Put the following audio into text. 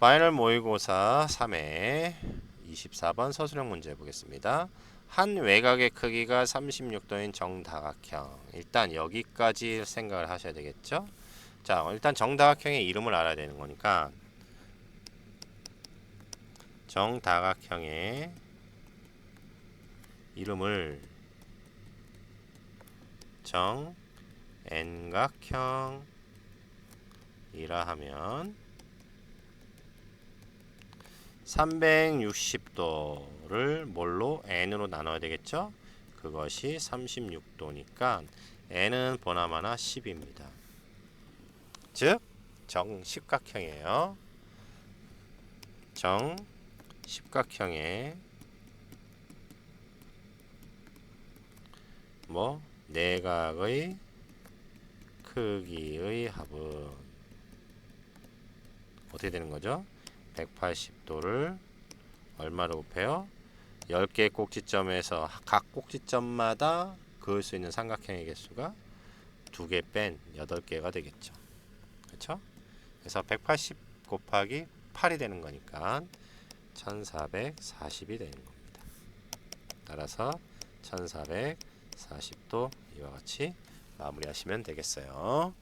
파이널 모의고사 3회 24번 서술형 문제 보겠습니다. 한 외곽의 크기가 36도인 정다각형. 일단 여기까지 생각을 하셔야 되겠죠? 자, 일단 정다각형의 이름을 알아야 되는 거니까 정다각형의 이름을 정 n각형이라 하면 360도를 뭘로 n으로 나눠야 되겠죠? 그것이 36도니까 n은 보나마나 10입니다. 즉 정십각형이에요. 정십각형의 뭐 내각의 크기의 합은 어떻게 되는 거죠? 180도를 얼마로 곱해요? 10개의 꼭지점에서 각 꼭지점마다 그을 수 있는 삼각형의 개수가 2개 뺀 8개가 되겠죠. 그렇죠? 그래서 180 곱하기 8이 되는 거니까 1440이 되는 겁니다. 따라서 1440도 이와 같이 마무리하시면 되겠어요.